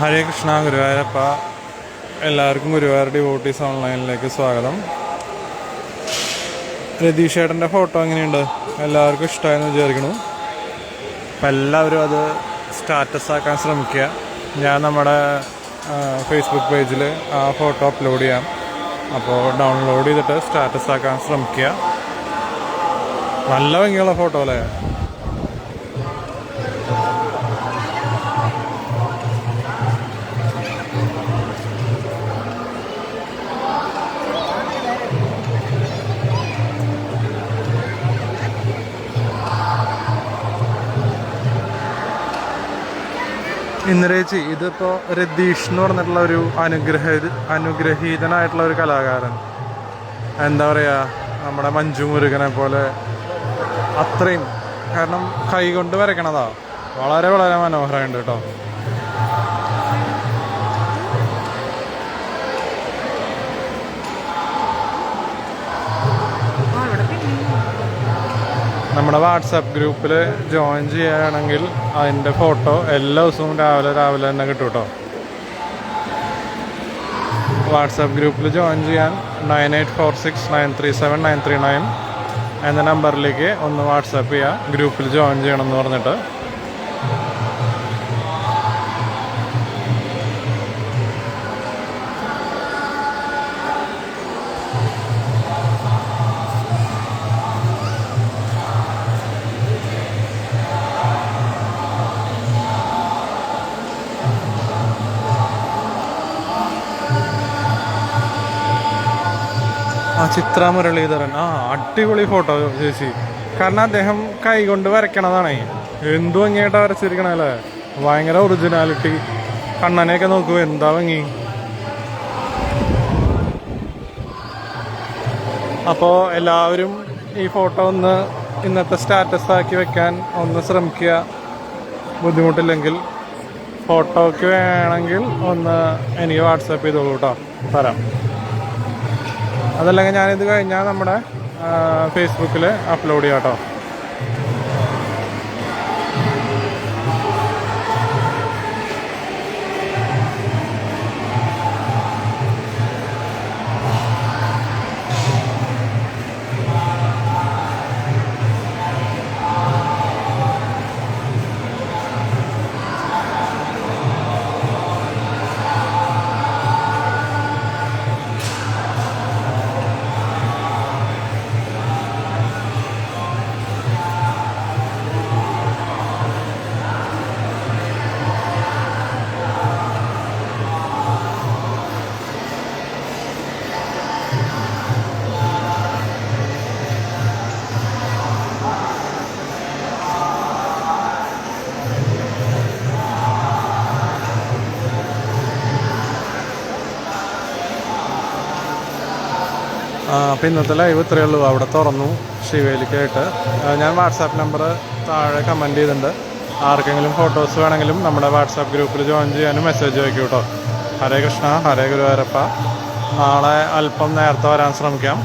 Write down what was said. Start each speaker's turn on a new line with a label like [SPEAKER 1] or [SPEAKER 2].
[SPEAKER 1] ഹരേ കൃഷ്ണ ഗുരുവായൂരപ്പ എല്ലാവർക്കും ഗുരുവായൂർ ഡിവോട്ടീസ് ഓൺലൈനിലേക്ക് സ്വാഗതം. രതീഷ് ഏട്ടന്റെ ഫോട്ടോ എങ്ങനെയുണ്ട്? എല്ലാവർക്കും ഇഷ്ടമായെന്ന് വിചാരിക്കണു അപ്പം എല്ലാവരും അത് സ്റ്റാറ്റസ് ആക്കാൻ ശ്രമിക്കുക. ഞാൻ നമ്മുടെ ഫേസ്ബുക്ക് പേജിൽ ആ ഫോട്ടോ അപ്ലോഡ് ചെയ്യാം. അപ്പോൾ ഡൗൺലോഡ് ചെയ്തിട്ട് സ്റ്റാറ്റസ് ആക്കാൻ ശ്രമിക്കുക. നല്ല ഭംഗിയുള്ള ഫോട്ടോ അല്ലേ? ഇന്ദിരേച്ചി ഇതിപ്പോൾ രതീഷ് എന്ന് പറഞ്ഞിട്ടുള്ള ഒരു അനുഗ്രഹ അനുഗ്രഹീതനായിട്ടുള്ള ഒരു കലാകാരൻ. എന്താ പറയുക നമ്മുടെ മഞ്ജു മുരുകനെ പോലെ അത്രയും. കാരണം കൈകൊണ്ട് വരയ്ക്കണതാ. വളരെ വളരെ മനോഹരമുണ്ട് കേട്ടോ. നമ്മുടെ വാട്സാപ്പ് ഗ്രൂപ്പിൽ ജോയിൻ ചെയ്യുകയാണെങ്കിൽ അതിന്റെ ഫോട്ടോ എല്ലാ ദിവസവും രാവിലെ രാവിലെ തന്നെ കിട്ടും കേട്ടോ വാട്സാപ്പ് ഗ്രൂപ്പിൽ ജോയിൻ ചെയ്യാൻ nine eight four six nine three seven nine three nine എന്ന നമ്പറിലേക്ക് ഒന്ന് വാട്സാപ്പ് ചെയ്യുക ഗ്രൂപ്പിൽ ജോയിൻ ചെയ്യണമെന്ന് പറഞ്ഞിട്ട്. ആ ചിത്ര മുരളീധരൻ. ആ അടിപൊളി ഫോട്ടോ ചേച്ചി. കാരണം അദ്ദേഹം കൈകൊണ്ട് വരയ്ക്കണതാണേ. എന്തു ഭംഗിയായിട്ടാ വരച്ചിരിക്കണല്ലേ ഭയങ്കര ഒറിജിനാലിറ്റി കണ്ണനെയൊക്കെ നോക്കൂ എന്താ ഭംഗി? അപ്പോൾ എല്ലാവരും ഈ ഫോട്ടോ ഒന്ന് ഇന്നത്തെ സ്റ്റാറ്റസ് ആക്കി വെക്കാൻ ഒന്ന് ശ്രമിക്കുക. ബുദ്ധിമുട്ടില്ലെങ്കിൽ ഫോട്ടോയ്ക്ക് വേണമെങ്കിൽ ഒന്ന് എനിക്ക് വാട്സാപ്പ് ചെയ്തോളൂ കേട്ടോ തരാം. അതല്ലെങ്കിൽ ഞാനിത് കഴിഞ്ഞാൽ നമ്മുടെ ഫേസ്ബുക്കിൽ അപ്ലോഡ് ചെയ്യാം കേട്ടോ അപ്പോൾ ഇന്നത്തെ ലൈവ് ഇത്രയേ ഉള്ളൂ. അവിടെ തുറന്നു ശിവേലിക്കായിട്ട് ഞാൻ വാട്സാപ്പ് നമ്പർ താഴെ കമന്റ് ചെയ്തിട്ടുണ്ട്. ആർക്കെങ്കിലും ഫോട്ടോസ് വേണമെങ്കിലും നമ്മുടെ വാട്സാപ്പ് ഗ്രൂപ്പിൽ ജോയിൻ ചെയ്യാനും മെസ്സേജ് അയക്കൂ കേട്ടോ ഹരേ കൃഷ്ണ ഹരേ ഗുരുവായൂരപ്പ. നാളെ അല്പം നേരത്തെ വരാൻ ശ്രമിക്കാം.